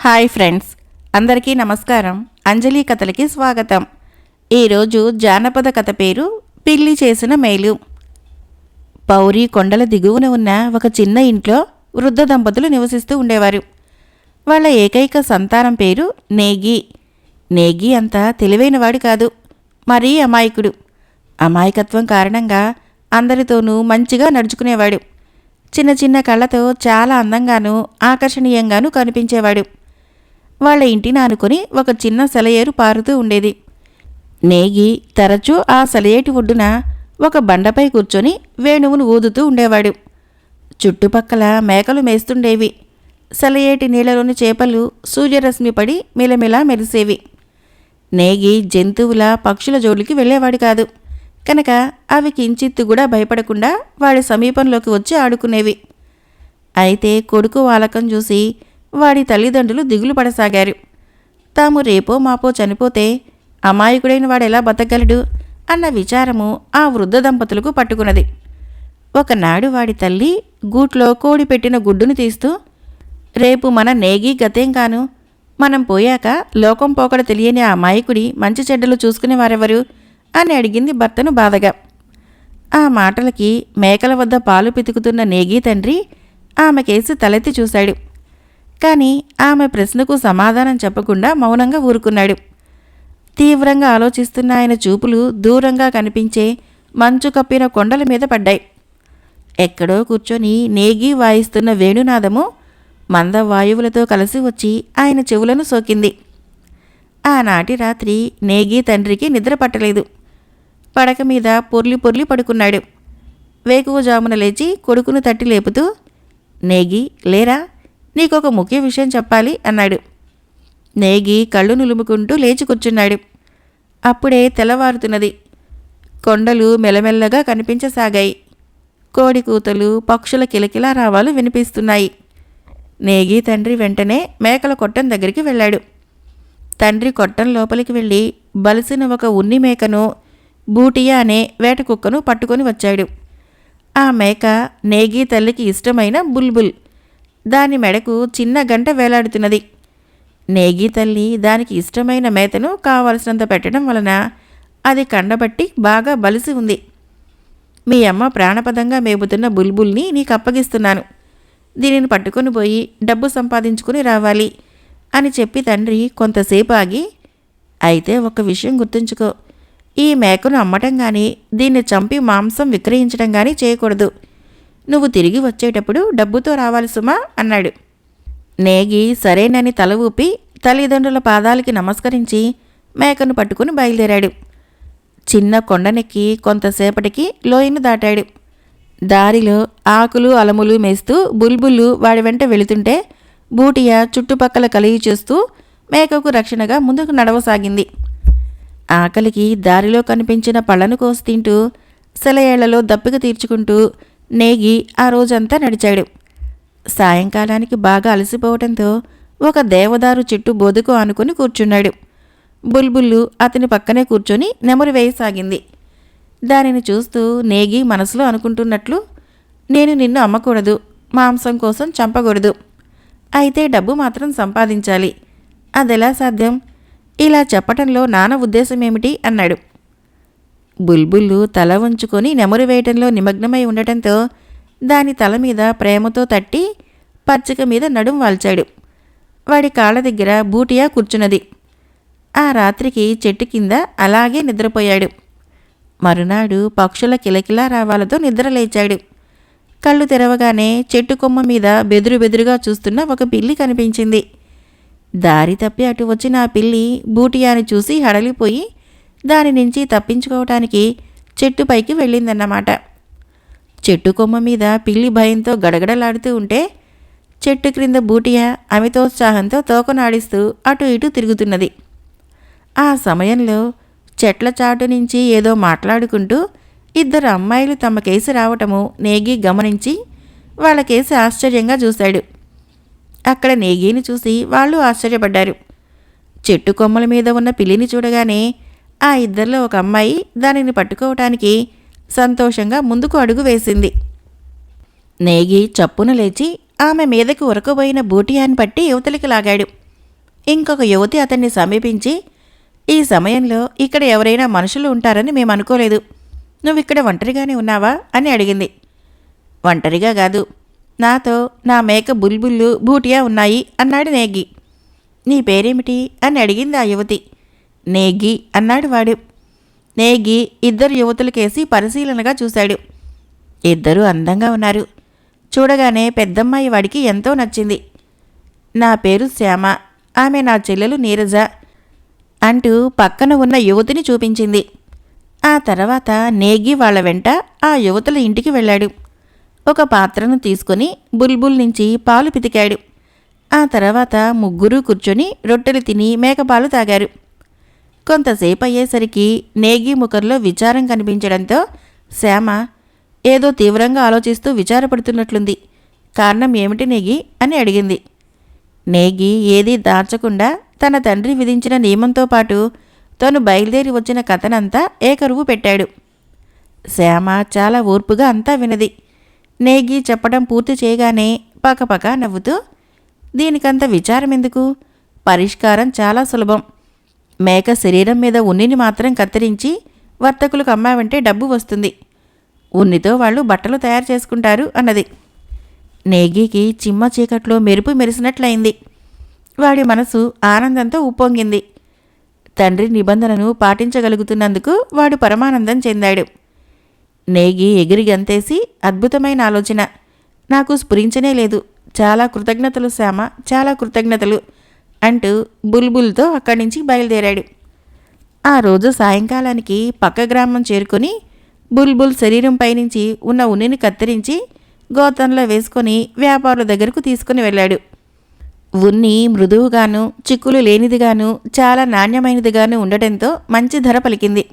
Hi friends అందరికీ నమస్కారం. అంజలి కథలకి స్వాగతం. ఈరోజు జానపద కథ పేరు పిల్లి చేసిన మేలు. పౌరి కొండల దిగువన ఉన్న ఒక చిన్న ఇంట్లో వృద్ధ దంపతులు నివసిస్తూ ఉండేవారు. వాళ్ళ ఏకైక సంతానం పేరు నేగి. నేగి అంత తెలివైనవాడు కాదు మరీ అమాయకుడు. అమాయకత్వం కారణంగా అందరితోనూ మంచిగా నడుచుకునేవాడు. చిన్న చిన్న కళ్ళతో చాలా అందంగానూ ఆకర్షణీయంగానూ కనిపించేవాడు. వాళ్ళ ఇంటిని ఆనుకొని ఒక చిన్న సెలయేరు పారుతూ ఉండేది. నేగి తరచూ ఆ సెలయేటి ఒడ్డున ఒక బండపై కూర్చొని వేణువును ఊదుతూ ఉండేవాడు. చుట్టుపక్కల మేకలు మేస్తుండేవి. సెలయేటి నీళ్ళలోని చేపలు సూర్యరశ్మి పడి మిలమిలా మెరిసేవి. నేగి జంతువుల పక్షుల జోలికి వెళ్ళేవాడు కాదు. కనుక అవి కించిత్తు కూడా భయపడకుండా వాడి సమీపంలోకి వచ్చి ఆడుకునేవి. అయితే కొడుకు వాలకం చూసి వాడి తల్లిదండ్రులు దిగులు పడసాగారు. తాము రేపో మాపో చనిపోతే అమాయకుడైన వాడెలా బతకగలడు అన్న విచారము ఆ వృద్ధ దంపతులకు పట్టుకున్నది. ఒకనాడు వాడి తల్లి గూట్లో కోడి పెట్టిన గుడ్డును తీస్తూ రేపు మన నేగి గతేం కాను మనం పోయాక లోకం పోకడ తెలియని ఆ అమాయకుడి మంచి చెడ్డలు చూసుకునేవారెవరు అని అడిగింది భర్తను బాధగా. ఆ మాటలకి మేకల వద్ద పాలు పితుకుతున్న నేగి తండ్రి ఆమెకేసి తలెత్తి చూశాడు. కానీ ఆమె ప్రశ్నకు సమాధానం చెప్పకుండా మౌనంగా ఊరుకున్నాడు. తీవ్రంగా ఆలోచిస్తున్న ఆయన చూపులు దూరంగా కనిపించే మంచు కప్పిన కొండల మీద పడ్డాయి. ఎక్కడో కూర్చొని నేగి వాయిస్తున్న వేణునాదము మంద వాయువులతో కలిసి వచ్చి ఆయన చెవులను సోకింది. ఆనాటి రాత్రి నేగి తండ్రికి నిద్ర పట్టలేదు. పడక మీద పొర్లి పొర్లి పడుకున్నాడు. వేకువజామున లేచి కొడుకును తట్టి లేపుతూ నేగి లేరా? నీకొక ముఖ్య విషయం చెప్పాలి అన్నాడు. నేగి కళ్ళు నులుముకుంటూ లేచి కూర్చున్నాడు. అప్పుడే తెల్లవారుతున్నది. కొండలు మెల్లమెల్లగా కనిపించసాగాయి. కోడి కూతలు పక్షుల కిలకిలా రావాలు వినిపిస్తున్నాయి. నేగి తండ్రి వెంటనే మేకల కొట్టం దగ్గరికి వెళ్ళాడు. తండ్రి కొట్టం లోపలికి వెళ్ళి బలిసిన ఒక ఉన్ని మేకను బూటియా అనే వేట కుక్కను పట్టుకొని వచ్చాడు. ఆ మేక నేగి తల్లికి ఇష్టమైన బుల్బుల్ దాని మెడకు చిన్న గంట వేలాడుతున్నది. నేగి తల్లి దానికి ఇష్టమైన మేతను కావలసినంత పెట్టడం వలన అది కండబట్టి బాగా బలిసి ఉంది. మీ అమ్మ ప్రాణపదంగా మేపుతున్న బుల్బుల్ని నీకు అప్పగిస్తున్నాను. దీనిని పట్టుకొని పోయి డబ్బు సంపాదించుకుని రావాలి అని చెప్పి తండ్రి కొంతసేపు ఆగి అయితే ఒక విషయం గుర్తుంచుకో. ఈ మేకను అమ్మటం కానీ దీన్ని చంపి మాంసం విక్రయించడం కానీ చేయకూడదు. నువ్వు తిరిగి వచ్చేటప్పుడు డబ్బుతో రావాలి సుమా అన్నాడు. నేగి సరేనని తల ఊపి తల్లిదండ్రుల పాదాలకి నమస్కరించి మేకను పట్టుకుని బయలుదేరాడు. చిన్న కొండనెక్కి కొంతసేపటికి లోయను దాటాడు. దారిలో ఆకులు అలములు మేస్తూ బుల్బుల్లు వాడి వెంట వెళుతుంటే బూటియా చుట్టుపక్కల కలిగి చూస్తూ మేకకు రక్షణగా ముందుకు నడవసాగింది. ఆకలికి దారిలో కనిపించిన పళ్ళను కోసి తింటూ సెలయేళ్ళలో దప్పిక తీర్చుకుంటూ నేగి ఆ రోజంతా నడిచాడు. సాయంకాలానికి బాగా అలసిపోవటంతో ఒక దేవదారు చెట్టు బొదుకు ఆనుకుని కూర్చున్నాడు. బుల్బుల్లు అతని పక్కనే కూర్చొని నెమరు వేయసాగింది. దానిని చూస్తూ నేగి మనసులో అనుకుంటున్నట్లు నేను నిన్ను అమ్మకూడదు మాంసం కోసం చంపకూడదు. అయితే డబ్బు మాత్రం సంపాదించాలి. అదెలా సాధ్యం? ఇలా చెప్పటంలో నాన్న ఉద్దేశం ఏమిటి అన్నాడు. బుల్బుల్లు తల ఉంచుకొని నెమరు వేయటంలో నిమగ్నమై ఉండటంతో దాని తల మీద ప్రేమతో తట్టి పచ్చిక మీద నడుం వాల్చాడు. వాడి కాళ్ళ దగ్గర బూటియా కూర్చున్నది. ఆ రాత్రికి చెట్టు కింద అలాగే నిద్రపోయాడు. మరునాడు పక్షుల కిలకిలా రావాలతో నిద్రలేచాడు కళ్ళు తెరవగానే చెట్టు కొమ్మ మీద బెదురు బెదురుగా చూస్తున్న ఒక పిల్లి కనిపించింది. దారి తప్పి అటు వచ్చిన ఆ పిల్లి బూటియాని చూసి హడలిపోయి దాని నుంచి తప్పించుకోవటానికి చెట్టు పైకి వెళ్ళిందన్నమాట. చెట్టు కొమ్మ మీద పిల్లి భయంతో గడగడలాడుతూ ఉంటే చెట్టు క్రింద బూటియా అమితోత్సాహంతో తోకనాడిస్తూ అటు ఇటు తిరుగుతున్నది. ఆ సమయంలో చెట్ల చాటు నుంచి ఏదో మాట్లాడుకుంటూ ఇద్దరు అమ్మాయిలు తమ కేసు రావటము నేగి గమనించి వాళ్ళ కేసు ఆశ్చర్యంగా చూశాడు. అక్కడ నేగిని చూసి వాళ్ళు ఆశ్చర్యపడ్డారు. చెట్టు కొమ్మల మీద ఉన్న పిల్లిని చూడగానే ఆ ఇద్దరిలో ఒక అమ్మాయి దానిని పట్టుకోవటానికి సంతోషంగా ముందుకు అడుగు వేసింది. నేగి చప్పున లేచి ఆమె మీదకి ఉరకబోయిన బూటియాన్ని పట్టి యువతలికి లాగాడు. ఇంకొక యువతి అతన్ని సమీపించి ఈ సమయంలో ఇక్కడ ఎవరైనా మనుషులు ఉంటారని మేము అనుకోలేదు. నువ్వు ఇక్కడ ఒంటరిగానే ఉన్నావా? అని అడిగింది. ఒంటరిగా కాదు. నాతో నా మేక బుల్బుల్లు బూటియా ఉన్నాయి అన్నాడు నేగి. నీ పేరేమిటి? అని అడిగింది ఆ యువతి. నేగి అన్నాడు వాడు. నేగి ఇద్దరు యువతులకేసి పరిశీలనగా చూశాడు. ఇద్దరూ అందంగా ఉన్నారు. చూడగానే పెద్దమ్మాయి వాడికి ఎంతో నచ్చింది. నా పేరు శ్యామ. ఆమె నా చెల్లెలు నీరజ అంటూ పక్కన ఉన్న యువతిని చూపించింది. ఆ తర్వాత నేగి వాళ్ళ వెంట ఆ యువతుల ఇంటికి వెళ్ళాడు. ఒక పాత్రను తీసుకొని బుల్బుల్ నుంచి పాలు పితికాడు. ఆ తర్వాత ముగ్గురు కూర్చొని రొట్టెలు తిని మేకపాలు తాగారు. కొంతసేపు అయ్యేసరికి నేగి ముఖంలో విచారం కనిపించడంతో శ్యామ ఏదో తీవ్రంగా ఆలోచిస్తూ విచారపడుతున్నట్లుంది. కారణం ఏమిటి నేగి? అని అడిగింది. నేగి ఏదీ దాచకుండా తన తండ్రి విధించిన నియమంతో పాటు తను బయలుదేరి వచ్చిన కథనంతా ఏకరువు పెట్టాడు. శ్యామ చాలా ఓర్పుగా అంతా వినది. నేగి చెప్పడం పూర్తి చేయగానే పకపక నవ్వుతూ దీనికంత విచారం ఎందుకు పరిష్కారం చాలా సులభం. మేక శరీరం మీద ఉన్నిని మాత్రం కత్తిరించి వర్తకులకు అమ్మావంటే డబ్బు వస్తుంది. ఉన్నితో వాళ్ళు బట్టలు తయారు చేసుకుంటారు అన్నది. నేగికి చిమ్మ చీకట్లో మెరుపు మెరిసినట్లయింది. వాడి మనసు ఆనందంతో ఉప్పొంగింది. తండ్రి నిబంధనను పాటించగలుగుతున్నందుకు వాడు పరమానందం చెందాడు. నేగి ఎగిరి గంతేసి అద్భుతమైన ఆలోచన. నాకు స్ఫురించనే లేదు. చాలా కృతజ్ఞతలు శ్యామ. చాలా కృతజ్ఞతలు. అంటూ బుల్బుల్తో అక్కడి నుంచి బయలుదేరాడు. ఆ రోజు సాయంకాలానికి పక్క గ్రామం చేరుకొని బుల్బుల్ శరీరంపై నుంచి ఉన్న ఉన్నిని కత్తిరించి గోతంలో వేసుకొని వ్యాపారుల దగ్గరకు తీసుకుని వెళ్ళాడు. ఉన్ని మృదువుగాను చిక్కులు లేనిదిగాను చాలా నాణ్యమైనదిగాను ఉండటంతో మంచి ధర పలికింది.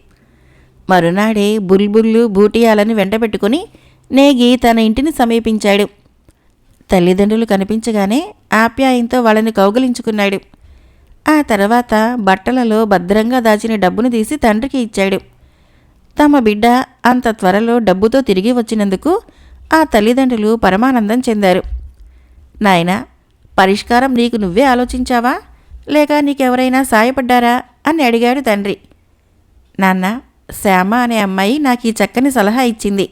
మరునాడే బుల్బుల్లు బూటియాలను వెంటబెట్టుకుని నేగి తన ఇంటిని సమీపించాడు. తల్లిదండ్రులు కనిపించగానే ఆప్యాయంతో వాళ్ళని కౌగలించుకున్నాడు. ఆ తర్వాత బట్టలలో భద్రంగా దాచిన డబ్బును తీసి తండ్రికి ఇచ్చాడు. తమ బిడ్డ అంత త్వరలో డబ్బుతో తిరిగి వచ్చినందుకు ఆ తల్లిదండ్రులు పరమానందం చెందారు. నాయనా పరిష్కారం నీకు నువ్వే ఆలోచించావా? లేక నీకెవరైనా సాయపడ్డారా? అని అడిగాడు తండ్రి. నాన్న శ్యామ అనే అమ్మాయి నాకు ఈ చక్కని సలహా ఇచ్చింది.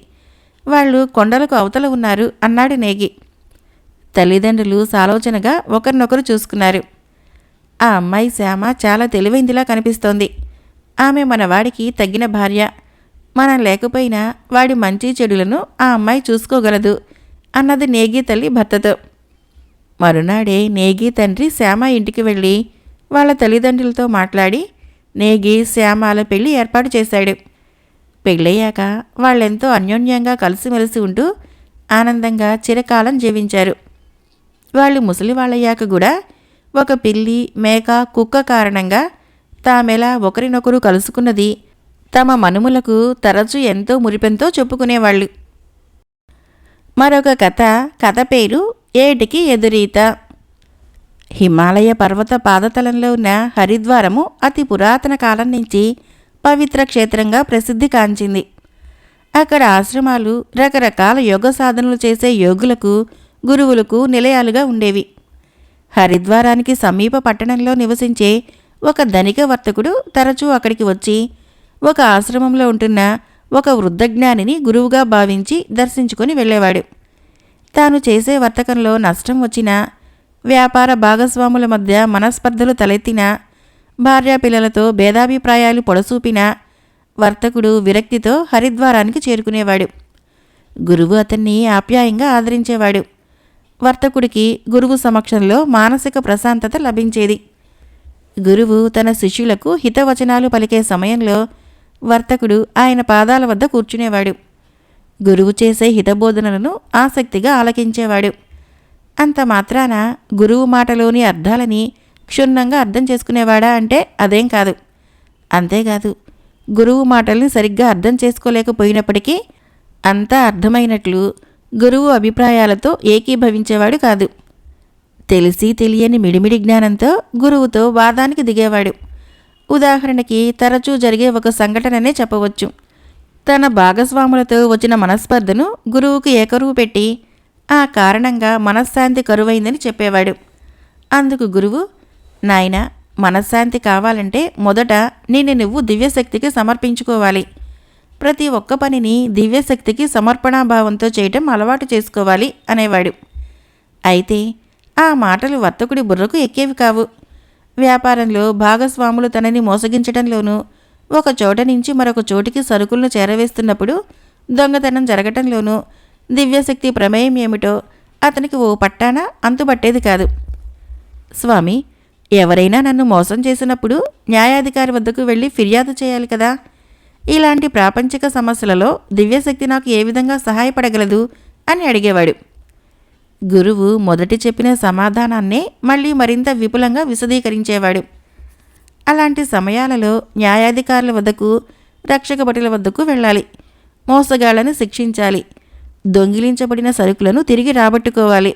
వాళ్ళు కొండలకు అవతల ఉన్నారు అన్నాడు నేగి. తల్లిదండ్రులు సాలోచనగా ఒకరినొకరు చూసుకున్నారు. ఆ అమ్మాయి శ్యామ చాలా తెలివైందిలా కనిపిస్తోంది. ఆమె మన వాడికి తగ్గిన భార్య. మనం లేకపోయినా వాడి మంచి చెడులను ఆ అమ్మాయి చూసుకోగలదు అన్నది నేగి తల్లి భర్తతో. మరునాడే నేగి తండ్రి శ్యామ ఇంటికి వెళ్ళి వాళ్ళ తల్లిదండ్రులతో మాట్లాడి నేగి శ్యామాల పెళ్ళి ఏర్పాటు చేశాడు. పెళ్ళయ్యాక వాళ్ళెంతో అన్యోన్యంగా కలిసిమెలిసి ఉంటూ ఆనందంగా చిరకాలం జీవించారు. వాళ్ళు ముసలివాళ్ళయ్యాక కూడా ఒక పిల్లి మేక కుక్క కారణంగా తామెలా ఒకరినొకరు కలుసుకున్నది. తమ మనుములకు తరచూ ఎంతో మురిపెంతో చెప్పుకునేవాళ్ళు. మరొక కథ కథ పేరు ఏటికి ఎదురీత. హిమాలయ పర్వత పాదతలంలో ఉన్న హరిద్వారము అతి పురాతన కాలం నుంచి పవిత్ర క్షేత్రంగా ప్రసిద్ధి కాంచింది. అక్కడ ఆశ్రమాలు రకరకాల యోగ సాధనలు చేసే యోగులకు గురువులకు నిలయాలుగా ఉండేవి. హరిద్వారానికి సమీప పట్టణంలో నివసించే ఒక ధనిక వర్తకుడు తరచూ అక్కడికి వచ్చి ఒక ఆశ్రమంలో ఉంటున్న ఒక వృద్ధజ్ఞానిని గురువుగా భావించి దర్శించుకొని వెళ్ళేవాడు. తాను చేసే వర్తకంలో నష్టం వచ్చినా వ్యాపార భాగస్వాముల మధ్య మనస్పర్ధలు తలెత్తినా భార్యాపిల్లలతో భేదాభిప్రాయాలు పొడసూపినా వర్తకుడు విరక్తితో హరిద్వారానికి చేరుకునేవాడు. గురువు అతన్ని ఆప్యాయంగా ఆదరించేవాడు. వర్తకుడికి గురువు సమక్షంలో మానసిక ప్రశాంతత లభించేది. గురువు తన శిష్యులకు హితవచనాలు పలికే సమయంలో వర్తకుడు ఆయన పాదాల వద్ద కూర్చునేవాడు. గురువు చేసే హితబోధనలను ఆసక్తిగా ఆలకించేవాడు. అంత మాత్రాన గురువు మాటలోని అర్థాలని క్షుణ్ణంగా అర్థం చేసుకునేవాడా అంటే అదేం కాదు. అంతేకాదు గురువు మాటల్ని సరిగ్గా అర్థం చేసుకోలేకపోయినప్పటికీ అంతా అర్థమైనట్లు గురువు అభిప్రాయాలతో ఏకీభవించేవాడు కాదు. తెలిసి తెలియని మిడిమిడి జ్ఞానంతో గురువుతో వాదానికి దిగేవాడు. ఉదాహరణకి తరచూ జరిగే ఒక సంఘటననే చెప్పవచ్చు. తన భాగస్వాములతో వచ్చిన మనస్పర్ధను గురువుకు ఏకరువు పెట్టి ఆ కారణంగా మనశ్శాంతి కరువైందని చెప్పేవాడు. అందుకు గురువు నాయన మనశ్శాంతి కావాలంటే మొదట నిన్ను నువ్వు దివ్యశక్తికి సమర్పించుకోవాలి. ప్రతి ఒక్క పనిని దివ్యశక్తికి సమర్పణాభావంతో చేయటం అలవాటు చేసుకోవాలి అనేవాడు. అయితే ఆ మాటలు వర్తకుడి బుర్రకు ఎక్కేవి కావు. వ్యాపారంలో భాగస్వాములు తనని మోసగించడంలోనూ ఒక చోట నుంచి మరొక చోటికి సరుకులను చేరవేస్తున్నప్పుడు దొంగతనం జరగటంలోనూ దివ్యశక్తి ప్రమేయం ఏమిటో అతనికి ఓ పట్టాన అంతుబట్టేది కాదు. స్వామి ఎవరైనా నన్ను మోసం చేసినప్పుడు న్యాయాధికారి వద్దకు వెళ్ళి ఫిర్యాదు చేయాలి కదా? ఇలాంటి ప్రాపంచిక సమస్యలలో దివ్యశక్తి నాకు ఏ విధంగా సహాయపడగలదు? అని అడిగేవాడు. గురువు మొదటి చెప్పిన సమాధానాన్నే మళ్ళీ మరింత విపులంగా విశదీకరించేవాడు. అలాంటి సమయాలలో న్యాయాధికారుల వద్దకు రక్షక భటుల వద్దకు వెళ్ళాలి. మోసగాళ్ళను శిక్షించాలి. దొంగిలించబడిన సరుకులను తిరిగి రాబట్టుకోవాలి.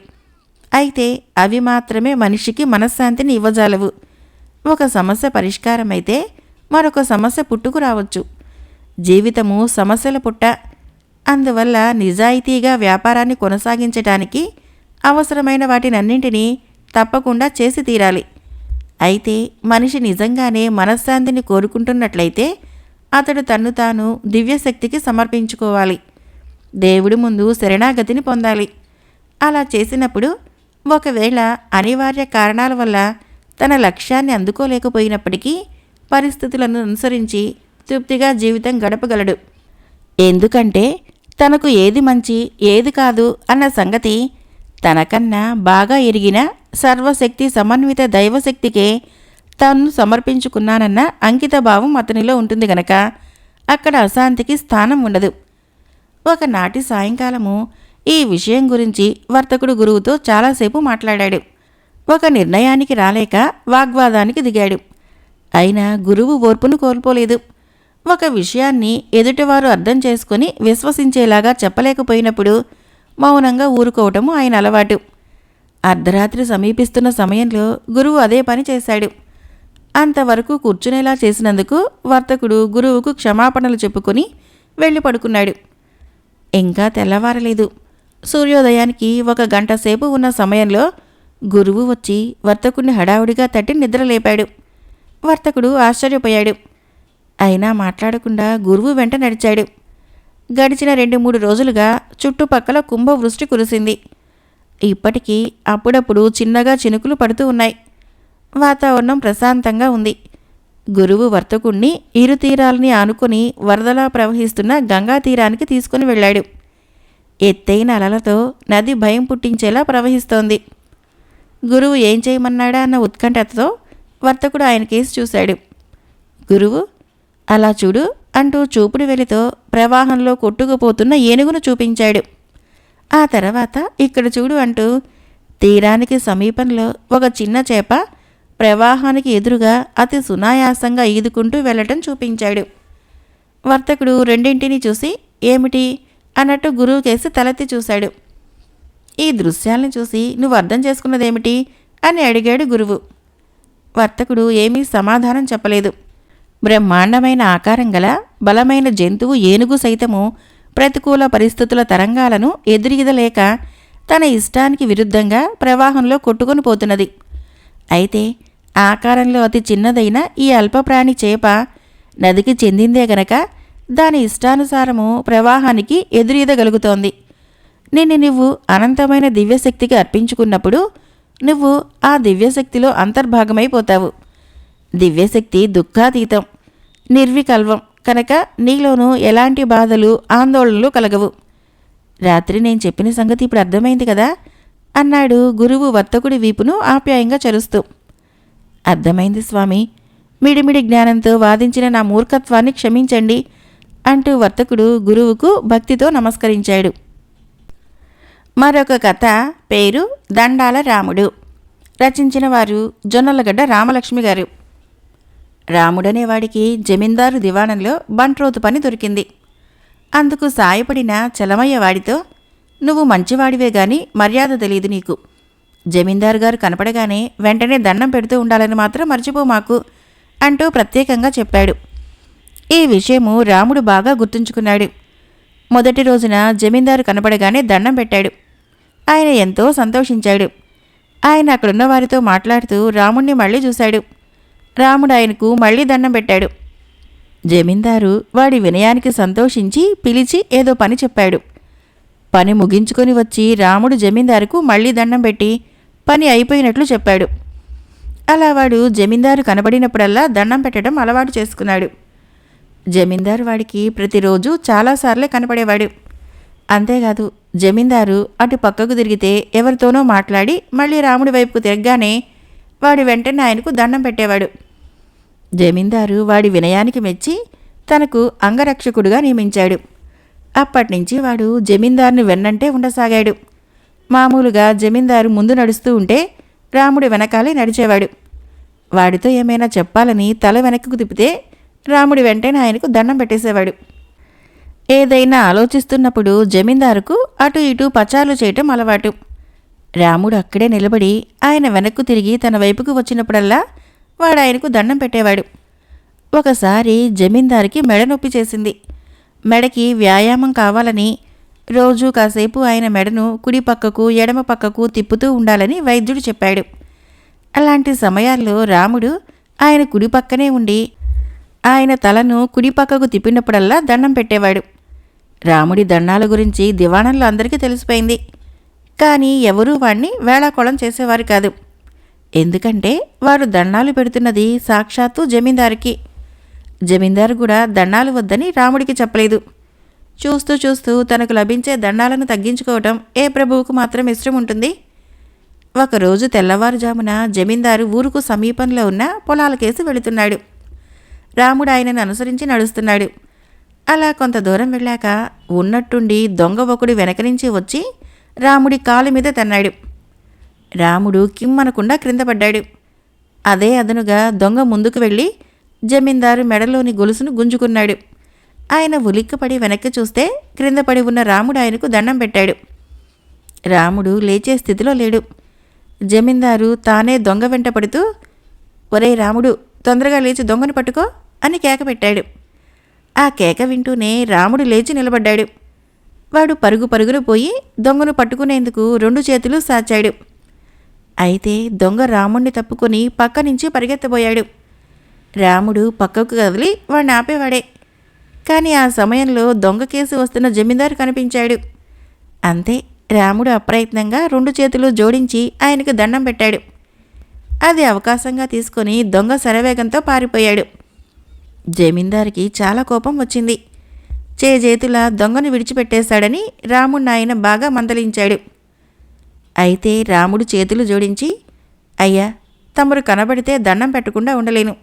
అయితే అవి మాత్రమే మనిషికి మనశ్శాంతిని ఇవ్వజాలవు. ఒక సమస్య పరిష్కారమైతే మరొక సమస్య పుట్టుకు రావచ్చు. జీవితము సమస్యల పుట్ట. అందువల్ల నిజాయితీగా వ్యాపారాన్ని కొనసాగించటానికి అవసరమైన వాటినన్నింటినీ తప్పకుండా చేసి తీరాలి. అయితే మనిషి నిజంగానే మనశ్శాంతిని కోరుకుంటున్నట్లయితే అతడు తన్ను తాను దివ్యశక్తికి సమర్పించుకోవాలి. దేవుడి ముందు శరణాగతిని పొందాలి. అలా చేసినప్పుడు ఒకవేళ అనివార్య కారణాల వల్ల తన లక్ష్యాన్ని అందుకోలేకపోయినప్పటికీ పరిస్థితులను అనుసరించి తృప్తిగా జీవితం గడపగలడు. ఎందుకంటే తనకు ఏది మంచి ఏది కాదు అన్న సంగతి తనకన్నా బాగా ఎరిగిన సర్వశక్తి సమన్విత దైవశక్తికే తను సమర్పించుకున్నానన్న అంకితభావం అతనిలో ఉంటుంది గనక అక్కడ అశాంతికి స్థానం ఉండదు. ఒకనాటి సాయంకాలము ఈ విషయం గురించి వర్తకుడు గురువుతో చాలాసేపు మాట్లాడాడు. ఒక నిర్ణయానికి రాలేక వాగ్వాదానికి దిగాడు. అయినా గురువు ఓర్పును కోల్పోలేదు. ఒక విషయాన్ని ఎదుటివారు అర్థం చేసుకొని విశ్వసించేలాగా చెప్పలేకపోయినప్పుడు మౌనంగా ఊరుకోవటము ఆయన అలవాటు. అర్ధరాత్రి సమీపిస్తున్న సమయంలో గురువు అదే పని చేశాడు. అంతవరకు కూర్చునేలా చేసినందుకు వర్తకుడు గురువుకు క్షమాపణలు చెప్పుకొని వెళ్ళి పడుకున్నాడు. ఇంకా తెల్లవారలేదు. సూర్యోదయానికి ఒక గంట సేపు ఉన్న సమయంలో గురువు వచ్చి వర్తకుడిని హడావుడిగా తట్టి నిద్రలేపాడు. వర్తకుడు ఆశ్చర్యపోయాడు. అయినా మాట్లాడకుండా గురువు వెంట నడిచాడు. గడిచిన రెండు మూడు రోజులుగా చుట్టుపక్కల కుంభవృష్టి కురిసింది. ఇప్పటికీ అప్పుడప్పుడు చిన్నగా చినుకులు పడుతూ ఉన్నాయి. వాతావరణం ప్రశాంతంగా ఉంది. గురువు వర్తకుణ్ణి ఇరు తీరాలని ఆనుకొని వరదలా ప్రవహిస్తున్న గంగా తీరానికి తీసుకుని వెళ్ళాడు. ఎత్తైన అలలతో నది భయం పుట్టించేలా ప్రవహిస్తోంది. గురువు ఏం చేయమన్నాడా అన్న ఉత్కంఠతతో వర్తకుడు ఆయన కేసు చూశాడు. గురువు అలా చూడు అంటూ చూపుడు వెలితో ప్రవాహంలో కొట్టుకుపోతున్న ఏనుగును చూపించాడు. ఆ తర్వాత ఇక్కడ చూడు అంటూ తీరానికి సమీపంలో ఒక చిన్న చేప ప్రవాహానికి ఎదురుగా అతి సునాయాసంగా ఈదుకుంటూ వెళ్ళటం చూపించాడు. వర్తకుడు రెండింటిని చూసి ఏమిటి అన్నట్టు గురువుకేసి తలెత్తి చూశాడు. ఈ దృశ్యాలను చూసి నువ్వు అర్థం చేసుకున్నదేమిటి అని అడిగాడు గురువు. వర్తకుడు ఏమీ సమాధానం చెప్పలేదు. బ్రహ్మాండమైన ఆకారం గల బలమైన జంతువు ఏనుగు సైతము ప్రతికూల పరిస్థితుల తరంగాలను ఎదురీదలేక తన ఇష్టానికి విరుద్ధంగా ప్రవాహంలో కొట్టుకొని పోతున్నది. అయితే ఆకారంలో అతి చిన్నదైన ఈ అల్పప్రాణి చేప నదికి చెందిందే గనక దాని ఇష్టానుసారము ప్రవాహానికి ఎదురీదగలుగుతోంది. నిన్ను నువ్వు అనంతమైన దివ్యశక్తికి అర్పించుకున్నప్పుడు నువ్వు ఆ దివ్యశక్తిలో అంతర్భాగమైపోతావు. దివ్యశక్తి దుఃఖాతీతం నిర్వికల్వం. కనుక నీలోనూ ఎలాంటి బాధలు ఆందోళనలు కలగవు. రాత్రి నేను చెప్పిన సంగతి ఇప్పుడు అర్థమైంది కదా? అన్నాడు గురువు వర్తకుడి వీపును ఆప్యాయంగా చరుస్తూ. అర్థమైంది స్వామి. మిడిమిడి జ్ఞానంతో వాదించిన నా మూర్ఖత్వాన్ని క్షమించండి అంటూ వర్తకుడు గురువుకు భక్తితో నమస్కరించాడు. మరొక కథ పేరు దండాల రాముడు. రచించిన వారు జొన్నలగడ్డ రామలక్ష్మి గారు. రాముడనేవాడికి జమీందారు దివాణంలో బంట్రోతు పని దొరికింది. అందుకు సాయపడిన చలమయ్య వాడితో నువ్వు మంచివాడివే గాని మర్యాద తెలియదు నీకు. జమీందారు గారు కనపడగానే వెంటనే దండం పెడుతూ ఉండాలని మాత్రం మర్చిపో మాకు అంటూ ప్రత్యేకంగా చెప్పాడు. ఈ విషయము రాముడు బాగా గుర్తుంచుకున్నాడు. మొదటి రోజున జమీందారు కనపడగానే దండం పెట్టాడు. ఆయన ఎంతో సంతోషించాడు. ఆయన అక్కడున్న వారితో మాట్లాడుతూ రాముణ్ణి మళ్ళీ చూశాడు. రాముడు ఆయనకు మళ్ళీ దండం పెట్టాడు. జమీందారు వాడి వినయానికి సంతోషించి పిలిచి ఏదో పని చెప్పాడు. పని ముగించుకొని వచ్చి రాముడు జమీందారుకు మళ్ళీ దండం పెట్టి పని అయిపోయినట్లు చెప్పాడు. అలా వాడు జమీందారు కనబడినప్పుడల్లా దండం పెట్టడం అలవాటు చేసుకున్నాడు. జమీందారు వాడికి ప్రతిరోజు చాలాసార్లే కనపడేవాడు. అంతేకాదు జమీందారు అటు పక్కకు తిరిగితే ఎవరితోనో మాట్లాడి మళ్ళీ రాముడి వైపుకు తిరగగానే వాడు వెంటనే ఆయనకు దండం పెట్టేవాడు. జమీందారు వాడి వినయానికి మెచ్చి తనకు అంగరక్షకుడుగా నియమించాడు. అప్పటినుంచి వాడు జమీందారుని వెన్నంటే ఉండసాగాడు. మామూలుగా జమీందారు ముందు నడుస్తూ ఉంటే రాముడు వెనకాలే నడిచేవాడు. వాడితో ఏమైనా చెప్పాలని తల వెనక్కు తిప్పితే రాముడి వెంటనే ఆయనకు దండం పెట్టేసేవాడు. ఏదైనా ఆలోచిస్తున్నప్పుడు జమీందారుకు అటు ఇటు పచారులు చేయటం అలవాటు. రాముడు అక్కడే నిలబడి ఆయన వెనక్కు తిరిగి తన వైపుకు వచ్చినప్పుడల్లా వాడు ఆయనకు దండం పెట్టేవాడు. ఒకసారి జమీందారికి మెడ నొప్పి చేసింది. మెడకి వ్యాయామం కావాలని రోజు కాసేపు ఆయన మెడను కుడి పక్కకు ఎడమ పక్కకు తిప్పుతూ ఉండాలని వైద్యుడు చెప్పాడు. అలాంటి సమయాల్లో రాముడు ఆయన కుడి పక్కనే ఉండి ఆయన తలను కుడి పక్కకు తిప్పినప్పుడల్లా దండం పెట్టేవాడు. రాముడి దండాల గురించి దివాణంలో అందరికీ తెలిసిపోయింది. కానీ ఎవరూ వాణ్ణి వేళాకోళం చేసేవారు కాదు. ఎందుకంటే వారు దండాలు పెడుతున్నది సాక్షాత్తు జమీందారుకి. జమీందారు కూడా దండాలు వద్దని రాముడికి చెప్పలేదు. చూస్తూ చూస్తూ తనకు లభించే దండాలను తగ్గించుకోవటం ఏ ప్రభువుకు మాత్రం ఇష్టం ఉంటుంది? ఒకరోజు తెల్లవారుజామున జమీందారు ఊరుకు సమీపంలో ఉన్న పొలాలకేసి వెళుతున్నాడు. రాముడు ఆయనను అనుసరించి నడుస్తున్నాడు. అలా కొంత దూరం వెళ్ళాక ఉన్నట్టుండి దొంగ ఒకడు వెనక నుంచి వచ్చి రాముడి కాలు మీద తన్నాడు. రాముడు కిమ్మనకుండా క్రింద పడ్డాడు అదే అదనుగా దొంగ ముందుకు వెళ్ళి జమీందారు మెడలోని గొలుసును గుంజుకున్నాడు. ఆయన ఉలిక్కపడి వెనక్కి చూస్తే క్రింద పడి ఉన్న రాముడు ఆయనకు దండం పెట్టాడు. రాముడు లేచే స్థితిలో లేడు. జమీందారు తానే దొంగ వెంట పడుతూ ఒరే రాముడు తొందరగా లేచి దొంగను పట్టుకో అని కేక పెట్టాడు. ఆ కేక వింటూనే రాముడు లేచి నిలబడ్డాడు. వాడు పరుగు పరుగున పోయి దొంగను పట్టుకునేందుకు రెండు చేతులు సాచాడు. అయితే దొంగ రాముణ్ణి తప్పుకొని పక్క నుంచి పరిగెత్తబోయాడు. రాముడు పక్కకు కదిలి వాడిని ఆపేవాడే. కానీ ఆ సమయంలో దొంగ కేసు వస్తున్న జమీందారు కనిపించాడు. అంతే రాముడు అప్రయత్నంగా రెండు చేతులు జోడించి ఆయనకు దండం పెట్టాడు. అది అవకాశంగా తీసుకొని దొంగ శరవేగంతో పారిపోయాడు. జమీందారికి చాలా కోపం వచ్చింది. చేజేతుల దొంగను విడిచిపెట్టేశాడని రాముణ్ణి ఆయన బాగా మందలించాడు. అయితే రాముడు చేతులు జోడించి అయ్యా తమరు కనబడితే దండం పెట్టకుండా ఉండలేను.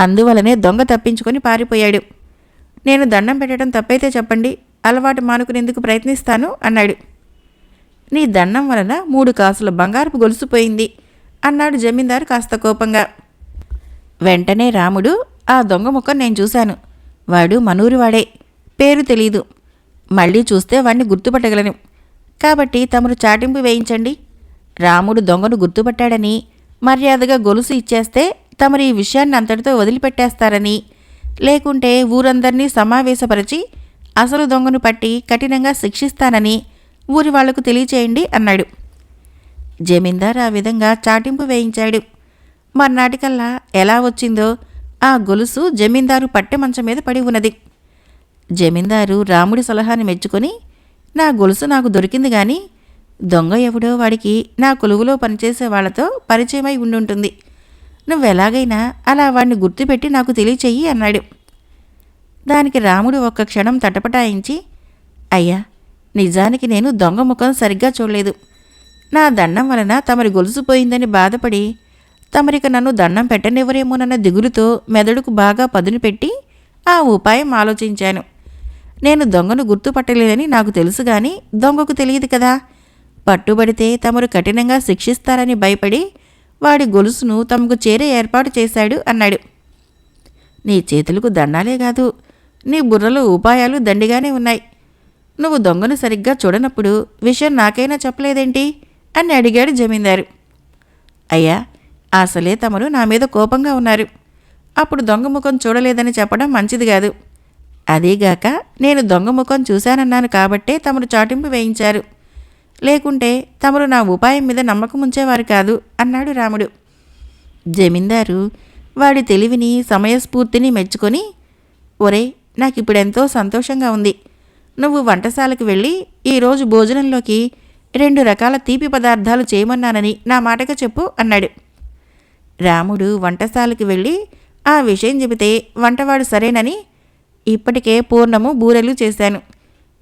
అందువలనే దొంగ తప్పించుకొని పారిపోయాడు. నేను దండం పెట్టడం తప్పైతే చెప్పండి. అలవాటు మానుకునేందుకు ప్రయత్నిస్తాను అన్నాడు. నీ దండం వలన మూడు కాసుల బంగారపు గొలుసుపోయింది అన్నాడు జమీందారు కాస్త కోపంగా. వెంటనే రాముడు ఆ దొంగ ముఖం నేను చూశాను. వాడు మనూరివాడే. పేరు తెలీదు. మళ్ళీ చూస్తే వాణ్ణి గుర్తుపట్టగలను. కాబట్టి తమరు చాటింపు వేయించండి. రాముడు దొంగను గుర్తుపట్టాడని మర్యాదగా గొలుసు ఇచ్చేస్తే తమరు ఈ విషయాన్ని అంతటితో వదిలిపెట్టేస్తారని లేకుంటే ఊరందరినీ సమావేశపరిచి అసలు దొంగను పట్టి కఠినంగా శిక్షిస్తానని ఊరి వాళ్ళకు తెలియచేయండి అన్నాడు. జమీందార్ ఆ విధంగా చాటింపు వేయించాడు. మర్నాటికల్లా ఎలా వచ్చిందో ఆ గొలుసు జమీందారు పట్టె మంచం మీద పడి ఉన్నది. జమీందారు రాముడి సలహాను మెచ్చుకొని నా గొలుసు నాకు దొరికింది కానీ దొంగ ఎవడో వాడికి నా కొలువులో పనిచేసే వాళ్ళతో పరిచయమై ఉండుంటుంది. నువ్వెలాగైనా అలా వాడిని గుర్తుపెట్టి నాకు తెలియచెయ్యి అన్నాడు. దానికి రాముడు ఒక్క క్షణం తటపటాయించి అయ్యా నిజానికి నేను దొంగ ముఖం సరిగ్గా చూడలేదు. నా దండం వలన తమరి గొలుసు పోయిందని బాధపడి తమరిక నన్ను దండం పెట్టనివ్వరేమోనన్న దిగులుతో మెదడుకు బాగా పదును పెట్టి ఆ ఉపాయం ఆలోచించాను. నేను దొంగను గుర్తుపట్టలేదని నాకు తెలుసు గాని దొంగకు తెలియదు కదా. పట్టుబడితే తమరు కఠినంగా శిక్షిస్తారని భయపడి వాడి గొలుసును తమకు చేరే ఏర్పాటు చేశాడు అన్నాడు. నీ చేతులకు దండాలే కాదు నీ బుర్రలో ఉపాయాలు దండిగానే ఉన్నాయి. నువ్వు దొంగను సరిగ్గా చూడనప్పుడు విషయం నాకైనా చెప్పలేదేంటి? అని అడిగాడు జమీందారు. అయ్యా అసలే తమరు నా మీద కోపంగా ఉన్నారు. అప్పుడు దొంగ ముఖం చూడలేదని చెప్పడం మంచిది కాదు. అదీగాక నేను దొంగ ముఖం చూశానన్నాను కాబట్టే తమరు చాటింపు వేయించారు. లేకుంటే తమరు నా ఉపాయం మీద నమ్మకం ఉంచేవారు కాదు అన్నాడు రాముడు. జమీందారు వాడి తెలివిని సమయస్ఫూర్తిని మెచ్చుకొని ఒరే నాకిప్పుడెంతో సంతోషంగా ఉంది. నువ్వు వంటశాలకు వెళ్ళి ఈరోజు భోజనంలోకి రెండు రకాల తీపి పదార్థాలు చేయమన్నానని నా మాటగా చెప్పు అన్నాడు. రాముడు వంటశాలకు వెళ్ళి ఆ విషయం చెబితే వంటవాడు సరేనని ఇప్పటికే పూర్ణము బూరెలు చేశాను.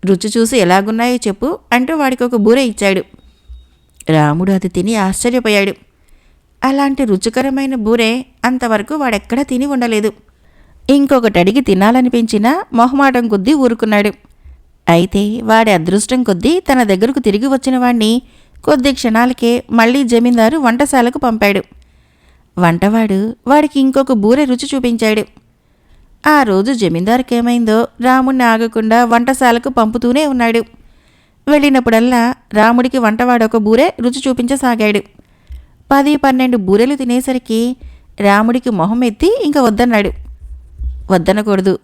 రుచి చూసి ఎలాగున్నాయో చెప్పు అంటూ వాడికి ఒక బూరె ఇచ్చాడు. రాముడు అది తిని ఆశ్చర్యపోయాడు. అలాంటి రుచికరమైన బూరె అంతవరకు వాడెక్కడా తిని ఉండలేదు. ఇంకొకటి అడిగి తినాలనిపించినా మొహమాటం కొద్దీ ఊరుకున్నాడు. అయితే వాడి అదృష్టం కొద్దీ తన దగ్గరకు తిరిగి వచ్చిన వాణ్ణి కొద్ది క్షణాలకే మళ్ళీ జమీందారు వంటశాలకు పంపాడు. వంటవాడు వాడికి ఇంకొక బూరె రుచి చూపించాడు. ఆ రోజు జమీందారుకేమైందో రాముణ్ణి ఆగకుండా వంటశాలకు పంపుతూనే ఉన్నాడు. వెళ్ళినప్పుడల్లా రాముడికి వంటవాడు ఒక బూరె రుచి చూపించసాగాడు. పది పన్నెండు బూరెలు తినేసరికి రాముడికి మొహం ఎత్తి ఇంక వద్దన్నాడు. వద్దనకూడదు.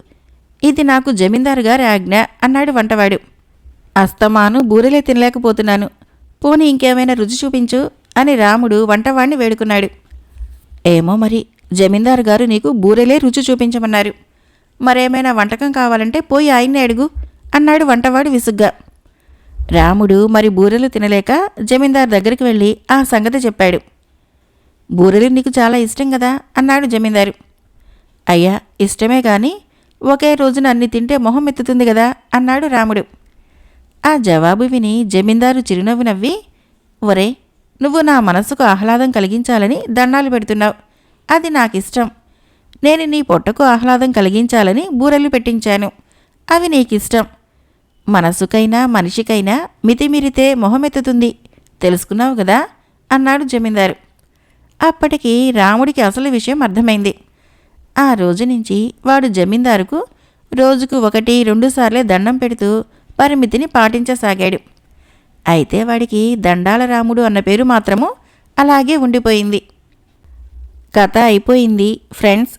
ఇది నాకు జమీందారు గారి ఆజ్ఞ అన్నాడు వంటవాడు. అస్తమాను బూరెలే తినలేకపోతున్నాను. పోనీ ఇంకేమైనా రుచి చూపించు అని రాముడు వంటవాణ్ణి వేడుకున్నాడు. ఏమో మరి జమీందారు గారు నీకు బూరెలే రుచి చూపించమన్నారు. మరేమైనా వంటకం కావాలంటే పోయి ఆయన్ని అడుగు అన్నాడు వంటవాడు విసుగ్గా. రాముడు మరి బూరెలు తినలేక జమీందారు దగ్గరికి వెళ్ళి ఆ సంగతి చెప్పాడు. బూరెలు నీకు చాలా ఇష్టం కదా అన్నాడు జమీందారు. అయ్యా ఇష్టమే కానీ ఒకే రోజున అన్ని తింటే మొహం ఎత్తుతుంది కదా అన్నాడు రాముడు. ఆ జవాబు విని జమీందారు చిరునవ్వు నవ్వి ఒరే నువ్వు నా మనసుకు ఆహ్లాదం కలిగించాలని దండాలు పెడుతున్నావు. అది నాకిష్టం. నేను నీ పొట్టకు ఆహ్లాదం కలిగించాలని బూరెలు పెట్టించాను. అవి నీకిష్టం. మనసుకైనా మనిషికైనా మితిమిరితే మొహమెత్తుతుంది. తెలుసుకున్నావు కదా? అన్నాడు జమీందారు. అప్పటికి రాముడికి అసలు విషయం అర్థమైంది. ఆ రోజు నుంచి వాడు జమీందారుకు రోజుకు ఒకటి రెండుసార్లే దండం పెడుతూ పరిమితిని పాటించసాగాడు. అయితే వాడికి దండాల రాముడు అన్న పేరు మాత్రము అలాగే ఉండిపోయింది. కథ అయిపోయింది ఫ్రెండ్స్.